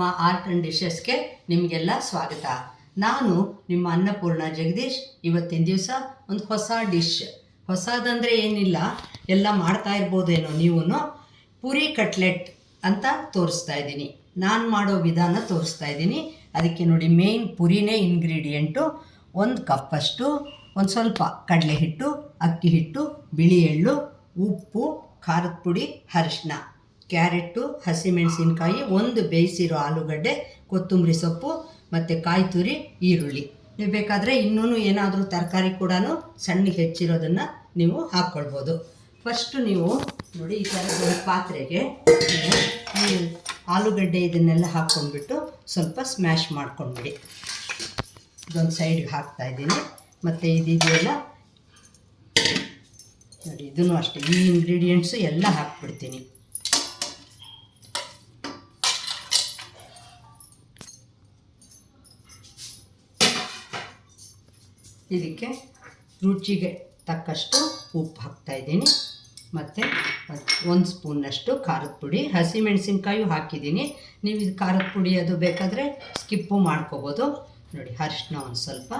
ನಮ್ಮ art and ಡಿಶಸ್ಗೆ ನಿಮಗೆಲ್ಲ ಸ್ವಾಗತ. ನಾನು ನಿಮ್ಮ ಅನ್ನಪೂರ್ಣ ಜಗದೀಶ್. ಇವತ್ತಿನ ದಿವಸ ಒಂದು ಹೊಸ ಡಿಶ್ ಹೊಸದಂದರೆ ಏನಿಲ್ಲ, ಎಲ್ಲ ಮಾಡ್ತಾ ಇರ್ಬೋದೇನೋ ನೀವು ಪುರಿ ಕಟ್ಲೆಟ್ ಅಂತ ತೋರಿಸ್ತಾ ಇದ್ದೀನಿ. ನಾನು ಮಾಡೋ ವಿಧಾನ ತೋರಿಸ್ತಾ ಇದ್ದೀನಿ. ಅದಕ್ಕೆ ನೋಡಿ ಮೇಯ್ನ್ ಪುರಿನೇ ಇಂಗ್ರೀಡಿಯೆಂಟು ಒಂದು ಕಪ್ಪಷ್ಟು, ಒಂದು ಸ್ವಲ್ಪ ಕಡಲೆ ಹಿಟ್ಟು ಅಕ್ಕಿ ಹಿಟ್ಟು, ಬಿಳಿ ಎಳ್ಳು, ಉಪ್ಪು, ಖಾರದ ಪುಡಿ ಅರಿಶಿನ ಕ್ಯಾರೆಟು ಹಸಿಮೆಣಸಿನಕಾಯಿ, ಒಂದು ಬೇಯಿಸಿರೋ ಆಲೂಗಡ್ಡೆ, ಕೊತ್ತಂಬರಿ ಸೊಪ್ಪು ಮತ್ತು ಕಾಯಿ ತುರಿ ಈರುಳ್ಳಿ. ನೀವು ಬೇಕಾದರೆ ಇನ್ನೂ ಏನಾದರೂ ತರಕಾರಿ ಕೂಡ ಸಣ್ಣಗೆ ಹೆಚ್ಚಿರೋದನ್ನು ನೀವು ಹಾಕ್ಕೊಳ್ಬೋದು. ಫಸ್ಟು ನೀವು ನೋಡಿ ಈ ಥರ ಪಾತ್ರೆಗೆ ಆಲೂಗಡ್ಡೆ ಇದನ್ನೆಲ್ಲ ಹಾಕ್ಕೊಂಡ್ಬಿಟ್ಟು ಸ್ವಲ್ಪ ಸ್ಮ್ಯಾಶ್ ಮಾಡ್ಕೊಂಡ್ಬಿಡಿ. ಇದೊಂದು ಸೈಡ್ಗೆ ಹಾಕ್ತಾ ಇದ್ದೀನಿ. ಮತ್ತು ಇದಿದೆಯಲ್ಲ, ನೋಡಿ ಇದನ್ನು ಅಷ್ಟೇ, ಈ ಇಂಗ್ರೀಡಿಯೆಂಟ್ಸು ಎಲ್ಲ ಹಾಕ್ಬಿಡ್ತೀನಿ. ಇದಕ್ಕೆ ರುಚಿಗೆ ತಕ್ಕಷ್ಟು ಉಪ್ಪು ಹಾಕ್ತಾ ಇದ್ದೀನಿ. ಮತ್ತು ಒಂದು ಸ್ಪೂನಷ್ಟು ಖಾರದ ಪುಡಿ, ಹಸಿಮೆಣಸಿನ್ಕಾಯು ಹಾಕಿದ್ದೀನಿ. ನೀವು ಇದು ಖಾರದ ಪುಡಿ ಅದು ಬೇಕಾದರೆ ಸ್ಕಿಪ್ಪು ಮಾಡ್ಕೋಬೋದು. ನೋಡಿ, ಅರಿಶಿನ ಒಂದು ಸ್ವಲ್ಪ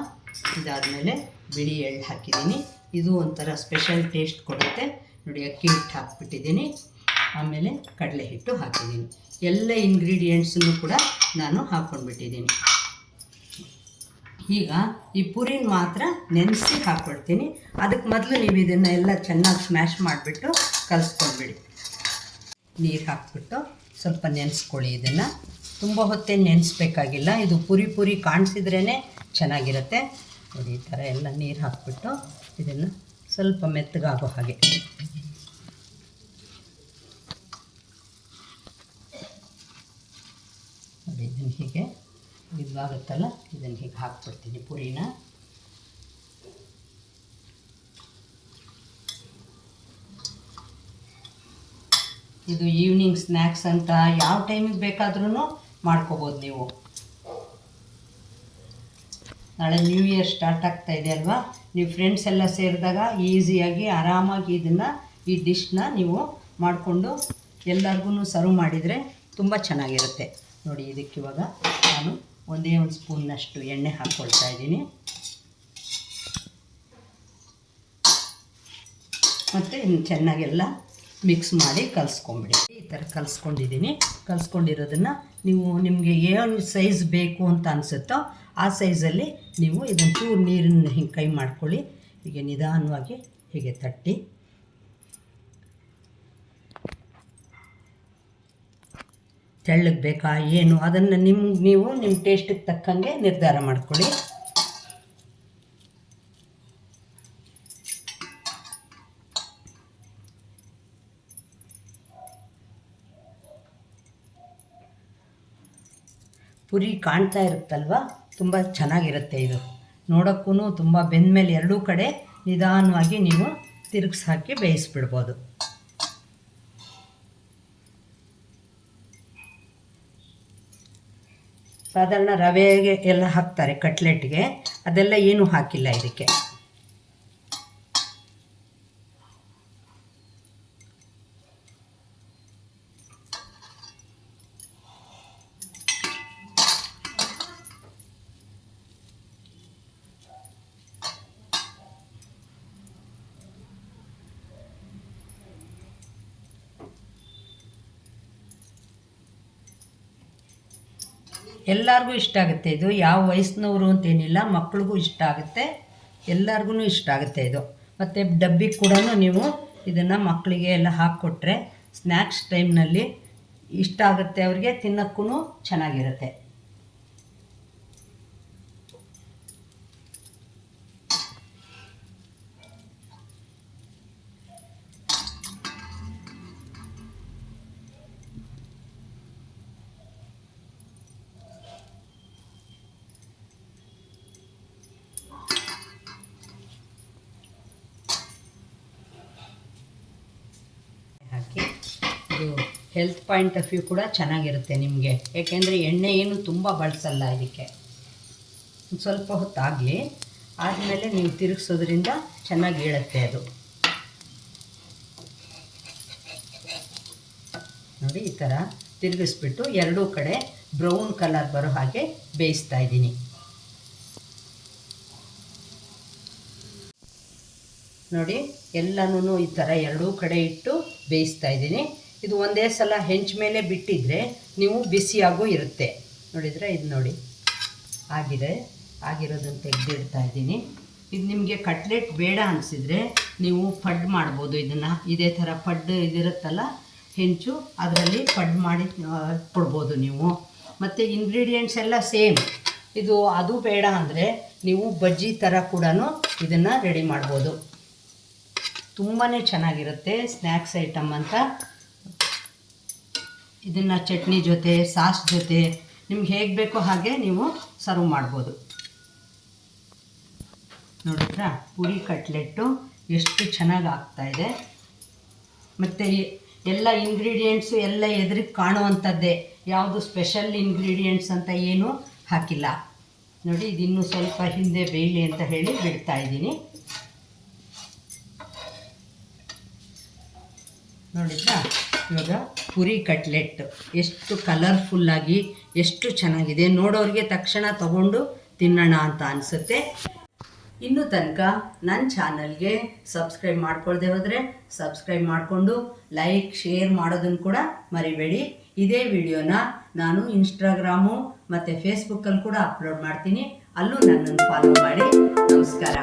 ಇದಾದಮೇಲೆ ಬಿಳಿ ಎಳ್ಳು ಹಾಕಿದ್ದೀನಿ. ಇದು ಒಂಥರ ಸ್ಪೆಷಲ್ ಟೇಸ್ಟ್ ಕೊಡುತ್ತೆ. ನೋಡಿ, ಅಕ್ಕಿ ಹಿಟ್ಟು ಹಾಕ್ಬಿಟ್ಟಿದ್ದೀನಿ. ಆಮೇಲೆ ಕಡಲೆ ಹಿಟ್ಟು ಹಾಕಿದ್ದೀನಿ. ಎಲ್ಲ ಇಂಗ್ರೀಡಿಯೆಂಟ್ಸನ್ನು ಕೂಡ ನಾನು ಹಾಕ್ಕೊಂಡ್ಬಿಟ್ಟಿದ್ದೀನಿ ಈಗ ಈ ಪುರಿನ ಮಾತ್ರ ನೆನೆಸಿ ಹಾಕ್ಕೊಳ್ತೀನಿ ಅದಕ್ಕೆ ಮೊದಲು ನೀವು ಇದನ್ನು ಎಲ್ಲ ಚೆನ್ನಾಗಿ ಸ್ಮ್ಯಾಶ್ ಮಾಡಿಬಿಟ್ಟು ಕಲಿಸ್ಕೊಂಡ್ಬಿಡಿ. ನೀರು ಹಾಕ್ಬಿಟ್ಟು ಸ್ವಲ್ಪ ನೆನೆಸ್ಕೊಳ್ಳಿ ಇದನ್ನು. ತುಂಬ ಹೊತ್ತೇ ನೆನೆಸ್ಬೇಕಾಗಿಲ್ಲ. ಇದು ಪುರಿ ಪುರಿ ಕಾಣಿಸಿದ್ರೇ ಚೆನ್ನಾಗಿರುತ್ತೆ. ನೋಡಿ, ಈ ಥರ ಎಲ್ಲ ನೀರು ಹಾಕ್ಬಿಟ್ಟು ಇದನ್ನು ಸ್ವಲ್ಪ ಮೆತ್ತಗಾಗೋ ಹಾಗೆ. ನೋಡಿ, ಇದನ್ನು ಹೀಗೆ ಇದಾಗುತ್ತಲ್ಲ ಇದನ್ನು ಹೀಗೆ ಹಾಕ್ಬಿಡ್ತೀನಿ ಪುರಿನ ಇದು ಈವ್ನಿಂಗ್ ಸ್ನ್ಯಾಕ್ಸ್ ಅಂತ ಯಾವ ಟೈಮಿಗೆ ಬೇಕಾದ್ರೂ ಮಾಡ್ಕೋಬೋದು ನೀವು. ನಾಳೆ ನ್ಯೂ ಇಯರ್ ಸ್ಟಾರ್ಟ್ ಆಗ್ತಾ ಇದೆ ಅಲ್ವಾ? ನೀವು ಫ್ರೆಂಡ್ಸ್ ಎಲ್ಲ ಸೇರಿದಾಗ ಈಸಿಯಾಗಿ ಆರಾಮಾಗಿ ಇದನ್ನು ಈ ಡಿಶ್ನ ನೀವು ಮಾಡಿಕೊಂಡು ಎಲ್ಲರಿಗೂ ಸರ್ವ್ ಮಾಡಿದರೆ ತುಂಬ ಚೆನ್ನಾಗಿರುತ್ತೆ. ನೋಡಿ ಇದಕ್ಕೆ ಇವಾಗ ನಾನು ಒಂದೇ ಒಂದು ಸ್ಪೂನ್ನಷ್ಟು ಎಣ್ಣೆ ಹಾಕ್ಕೊಳ್ತಾ ಇದ್ದೀನಿ. ಮತ್ತು ಇನ್ನು ಚೆನ್ನಾಗೆಲ್ಲ ಮಿಕ್ಸ್ ಮಾಡಿ ಕಲಿಸ್ಕೊಂಬಿಡಿ. ಈ ಥರ ಕಲಿಸ್ಕೊಂಡಿದ್ದೀನಿ. ಕಲಿಸ್ಕೊಂಡಿರೋದನ್ನು ನೀವು ನಿಮಗೆ ಏನು ಸೈಜ್ ಬೇಕು ಅಂತ ಅನಿಸುತ್ತೋ ಆ ಸೈಜಲ್ಲಿ ನೀವು ಇದನ್ನು ಚೂರು ನೀರನ್ನು ಹಿಂಗೆ ಕೈ ಮಾಡ್ಕೊಳ್ಳಿ. ಹೀಗೆ ನಿಧಾನವಾಗಿ ಹೀಗೆ ತಟ್ಟಿ. ತೆಳ್ಳಗೆ ಬೇಕಾ, ಏನು? ಅದನ್ನು ನಿಮ್ಗೆ ನೀವು ನಿಮ್ಮ ಟೇಸ್ಟಿಗೆ ತಕ್ಕಂಗೆ ನಿರ್ಧಾರ ಮಾಡ್ಕೊಳ್ಳಿ. ಪುರಿ ಕಾಣ್ತಾ ಇರುತ್ತಲ್ವ? ತುಂಬ ಚೆನ್ನಾಗಿರುತ್ತೆ ಇದು. ನೋಡೋಕ್ಕೂ ತುಂಬ ಬೆಂದಮೇಲೆ ಎರಡೂ ಕಡೆ ನಿಧಾನವಾಗಿ ನೀವು ತಿರುಗಿಸಿ ಹಾಕಿ ಬೇಯಿಸ್ಬಿಡ್ಬೋದು. ಸಾಧಾರಣ ರವೆಗೆ ಎಲ್ಲ ಹಾಕ್ತಾರೆ ಕಟ್ಲೆಟ್ಗೆ ಅದೆಲ್ಲ ಏನೂ ಹಾಕಿಲ್ಲ ಇದಕ್ಕೆ. ಎಲ್ಲರಿಗೂ ಇಷ್ಟ ಆಗುತ್ತೆ ಇದು. ಯಾವ ವಯಸ್ಸಿನವರು ಅಂತೇನಿಲ್ಲ, ಮಕ್ಳಿಗೂ ಇಷ್ಟ ಆಗುತ್ತೆ. ಎಲ್ಲರಿಗೂ ಇಷ್ಟ ಆಗುತ್ತೆ ಇದು. ಮತ್ತು ಡಬ್ಬಿ ಕೂಡ ನೀವು ಇದನ್ನು ಮಕ್ಕಳಿಗೆ ಎಲ್ಲ ಹಾಕ್ಕೊಟ್ರೆ, ಸ್ನ್ಯಾಕ್ಸ್ ಟೈಮ್ನಲ್ಲಿ ಇಷ್ಟ ಆಗುತ್ತೆ ಅವ್ರಿಗೆ ತಿನ್ನೋಕ್ಕೂ ಚೆನ್ನಾಗಿರುತ್ತೆ ಹಾಕಿ ಇದು ಹೆಲ್ತ್ ಪಾಯಿಂಟ್ ಆಫ್ ವ್ಯೂ ಕೂಡ ಚೆನ್ನಾಗಿರುತ್ತೆ ನಿಮಗೆ. ಏಕೆಂದರೆ ಎಣ್ಣೆ ಏನು ತುಂಬ ಬಳಸಲ್ಲ ಇದಕ್ಕೆ. ಸ್ವಲ್ಪ ಹೊತ್ತಾಗಲಿ, ಆದಮೇಲೆ ನೀವು ತಿರುಗಿಸೋದ್ರಿಂದ ಚೆನ್ನಾಗಿ ಹೇಳುತ್ತೆ ಅದು. ನೋಡಿ, ಈ ಥರ ತಿರುಗಿಸ್ಬಿಟ್ಟು ಎರಡೂ ಕಡೆ ಬ್ರೌನ್ ಕಲರ್ ಬರೋ ಹಾಗೆ ಬೇಯಿಸ್ತಾ ಇದ್ದೀನಿ. ನೋಡಿ ಎಲ್ಲನೂ ಈ ಥರ ಎರಡೂ ಕಡೆ ಇಟ್ಟು ಬೇಯಿಸ್ತಾ ಇದ್ದೀನಿ. ಇದು ಒಂದೇ ಸಲ ಹೆಂಚು ಮೇಲೆ ಬಿಟ್ಟಿದ್ರೆ ನೀವು ಬಿಸಿಯಾಗೂ ಇರುತ್ತೆ. ನೋಡಿದರೆ ಇದು ನೋಡಿ. ಆಗಿದೆ. ಆಗಿರೋದನ್ನು ತೆಗೆದಿಡ್ತಾ ಇದ್ದೀನಿ. ಇದು ನಿಮಗೆ ಕಟ್ಲೆಟ್ ಬೇಡ ಅನಿಸಿದರೆ ನೀವು ಪಡ್ ಮಾಡ್ಬೋದು ಇದನ್ನು. ಇದೇ ಥರ ಪಡ್ ಇದಿರುತ್ತಲ್ಲ, ಹೆಂಚು, ಅದರಲ್ಲಿ ಪಡ್ ಮಾಡಿ ಕೊಡ್ಬೋದು ನೀವು. ಮತ್ತು ಇಂಗ್ರೀಡಿಯೆಂಟ್ಸ್ ಎಲ್ಲ ಸೇಮ್ ಇದು ಅದು ಬೇಡ ಅಂದರೆ ನೀವು ಬಜ್ಜಿ ಥರ ಕೂಡ ಇದನ್ನು ರೆಡಿ ಮಾಡ್ಬೋದು. ತುಂಬಾ ಚೆನ್ನಾಗಿರುತ್ತೆ ಸ್ನ್ಯಾಕ್ಸ್ ಐಟಮ್ ಅಂತ. ಇದನ್ನು ಚಟ್ನಿ ಜೊತೆ, ಸಾಸ್ ಜೊತೆ, ನಿಮ್ಗೆ ಹೇಗೆ ಬೇಕೋ ಹಾಗೆ ನೀವು ಸರ್ವ್ ಮಾಡ್ಬೋದು. ನೋಡಿದ್ರಾ? ಪುರಿ ಕಟ್ಲೆಟ್ಟು ಎಷ್ಟು ಚೆನ್ನಾಗಿ ಆಗ್ತಾಯಿದೆ ಮತ್ತು ಎಲ್ಲ ಇಂಗ್ರೀಡಿಯೆಂಟ್ಸು ಎಲ್ಲ ಎದುರಿಗೆ ಕಾಣುವಂಥದ್ದೇ. ಯಾವುದು ಸ್ಪೆಷಲ್ ಇಂಗ್ರೀಡಿಯೆಂಟ್ಸ್ ಅಂತ ಏನೂ ಹಾಕಿಲ್ಲ. ನೋಡಿ, ಇದಿನ್ನೂ ಸ್ವಲ್ಪ ಹಿಂದೆ ಬೇಯಲಿ ಅಂತ ಹೇಳಿ ಬಿಡ್ತಾ ಇದ್ದೀನಿ. ನೋಡಿದ್ರಾ? ಇವಾಗ ಪುರಿ ಕಟ್ಲೆಟ್. ಎಷ್ಟು ಕಲರ್ಫುಲ್ಲಾಗಿ ಎಷ್ಟು ಚೆನ್ನಾಗಿದೆ ನೋಡೋರಿಗೆ ತಕ್ಷಣ ತಗೊಂಡು ತಿನ್ನೋಣ ಅಂತ ಅನಿಸುತ್ತೆ. ಇನ್ನು ತನಕ ನನ್ನ ಚಾನಲ್ಗೆ ಸಬ್ಸ್ಕ್ರೈಬ್ ಮಾಡ್ಕೊಳ್ದೆ ಹೋದರೆ ಸಬ್ಸ್ಕ್ರೈಬ್ ಮಾಡಿಕೊಂಡು ಲೈಕ್ ಶೇರ್ ಮಾಡೋದನ್ನು ಕೂಡ ಮರಿಬೇಡಿ. ಇದೇ ವಿಡಿಯೋನ ನಾನು ಇನ್ಸ್ಟಾಗ್ರಾಮು ಮತ್ತು ಫೇಸ್ಬುಕ್ಕಲ್ಲಿ ಕೂಡ ಅಪ್ಲೋಡ್ ಮಾಡ್ತೀನಿ. ಅಲ್ಲೂ ನನ್ನನ್ನು ಫಾಲೋ ಮಾಡಿ. ನಮಸ್ಕಾರ.